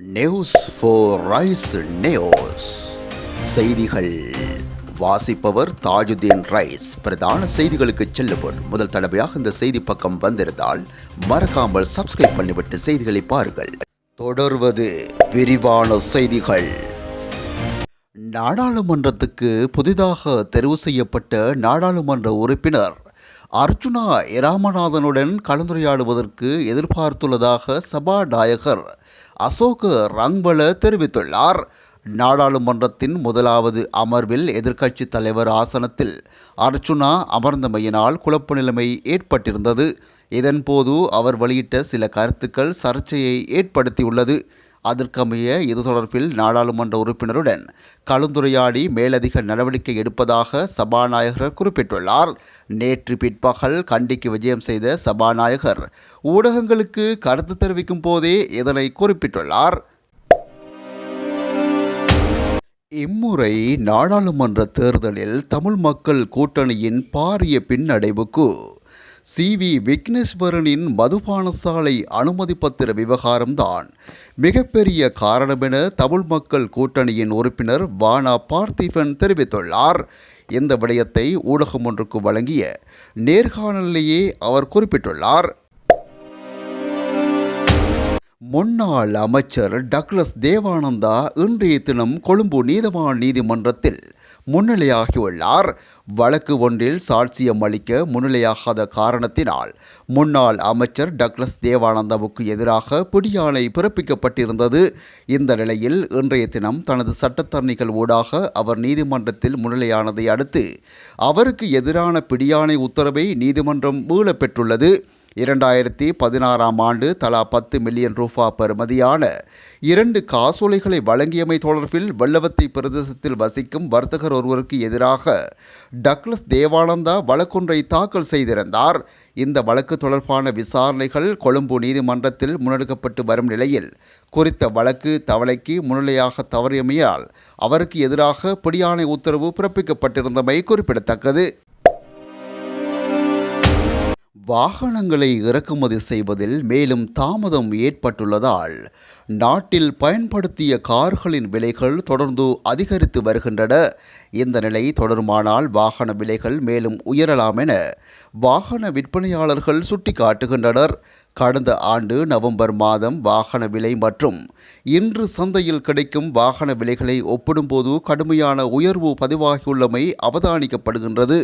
News four rice news செய்திகள். வாசிப்பவர் Tajuddin rice. பிரதான செய்திகளுக்கு செல்லுவோர். முதல் தடவையாக இந்த செய்தி பக்கம் வந்திருந்தால் மறக்காமல் சப்ஸ்கிரைப் பண்ணிவிட்டு செய்திகளை பாருங்கள். தொடர்வது விரிவான செய்திகள். நாடாளுமன்றத்துக்கு புதிதாக தெரிவு செய்யப்பட்ட நாடாளுமன்ற உறுப்பினர் அர்ஜுனா இராமநாதனுடன் கலந்துரையாடுவதற்கு எதிர்பார்த்துள்ளதாக சபாநாயகர் அசோக் ரங்பல தெரிவித்துள்ளார். நாடாளுமன்றத்தின் முதலாவது அமர்வில் எதிர்க்கட்சித் தலைவர் ஆசனத்தில் அர்ஜுனா அமர்ந்தமையினால் குழப்ப நிலைமை ஏற்பட்டிருந்தது. இதன்போது அவர் வெளியிட்ட சில கருத்துக்கள் சர்ச்சையை ஏற்படுத்தியுள்ளது. அதற்கமைய இது தொடர்பில் நாடாளுமன்ற உறுப்பினருடன் கலந்துரையாடி மேலதிக நடவடிக்கை எடுப்பதாக சபாநாயகர் குறிப்பிட்டுள்ளார். நேற்று பிற்பகல் கண்டிக்கு விஜயம் செய்த சபாநாயகர் ஊடகங்களுக்கு கருத்து தெரிவிக்கும் போதே இதனை குறிப்பிட்டுள்ளார். இம்முறை நாடாளுமன்ற தேர்தலில் தமிழ் மக்கள் கூட்டணியின் பாரிய பின்னடைவுக்கு சி. வி. விக்னேஸ்வரனின் மதுபானசாலை அனுமதி பத்திர விவகாரம்தான். மிகப்பெரிய காரணமென தமிழ் மக்கள் கூட்டணியின் உறுப்பினர் வானா பார்த்திபன் தெரிவித்துள்ளார். இந்த விடயத்தை ஊடகம் ஒன்றுக்கு வழங்கிய நேர்காணலிலேயே அவர் குறிப்பிட்டுள்ளார். முன்னாள் அமைச்சர் டக்ளஸ் தேவானந்தா இன்றைய தினம் கொழும்பு நீதவான் நீதிமன்றத்தில் முன்னிலையாகியுள்ளார். வழக்கு ஒன்றில் சாட்சியம் அளிக்க முன்னிலையாகாத காரணத்தினால் முன்னாள் அமைச்சர் டக்ளஸ் தேவானந்தாவுக்கு எதிராக பிடியாணை பிறப்பிக்கப்பட்டிருந்தது. இந்த நிலையில் இன்றைய தினம் தனது சட்டத்தரணிகள் ஊடாக அவர் நீதிமன்றத்தில் முன்னிலையானதை அடுத்து அவருக்கு எதிரான பிடியாணை உத்தரவை நீதிமன்றம் மீளப்பெற்றுள்ளது. பெற்றுள்ளது இரண்டாயிரத்தி பதினாறாம் ஆண்டு தலா பத்து மில்லியன் ரூபா பெறுமதியான இரண்டு காசோலைகளை வழங்கியமை தொடர்பில் வெள்ளவத்தை பிரதேசத்தில் வசிக்கும் வர்த்தகர் ஒருவருக்கு எதிராக டக்ளஸ் தேவானந்தா வழக்கொன்றை தாக்கல் செய்திருந்தார். இந்த வழக்கு தொடர்பான விசாரணைகள் கொழும்பு நீதிமன்றத்தில் முன்னெடுக்கப்பட்டு வரும் நிலையில் குறித்த வழக்கு தவளைக்கு முன்னிலையாக தவறியமையால் அவருக்கு எதிராக பிடியாணை உத்தரவு பிறப்பிக்கப்பட்டிருந்தமை குறிப்பிடத்தக்கது. வாகனங்களை இறக்குமதி செய்வதில் மேலும் தாமதம் ஏற்பட்டுள்ளதால் நாட்டில் பயன்படுத்திய கார்களின் விலைகள் தொடர்ந்து அதிகரித்து வருகின்றன. இந்த நிலை தொடருமானால் வாகன விலைகள் மேலும் உயரலாம் என வாகன விற்பனையாளர்கள் சுட்டிக்காட்டுகின்றனர். கடந்த ஆண்டு நவம்பர் மாதம் வாகன விலை மற்றும் இன்று சந்தையில் கிடைக்கும் வாகன விலைகளை ஒப்பிடும்போது கடுமையான உயர்வு பதிவாகியுள்ளமை அவதானிக்கப்படுகின்றது.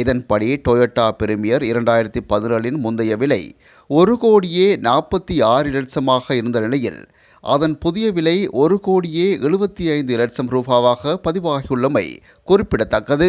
இதன்படி டொயோட்டா பிரிமியர் இரண்டாயிரத்தி பதினேழின் முந்தைய விலை ஒரு கோடியே நாற்பத்தி ஆறு லட்சமாக இருந்த நிலையில் அதன் புதிய விலை ஒரு கோடியே எழுபத்தி ஐந்து லட்சம் ரூபாவாக பதிவாகியுள்ளமை குறிப்பிடத்தக்கது.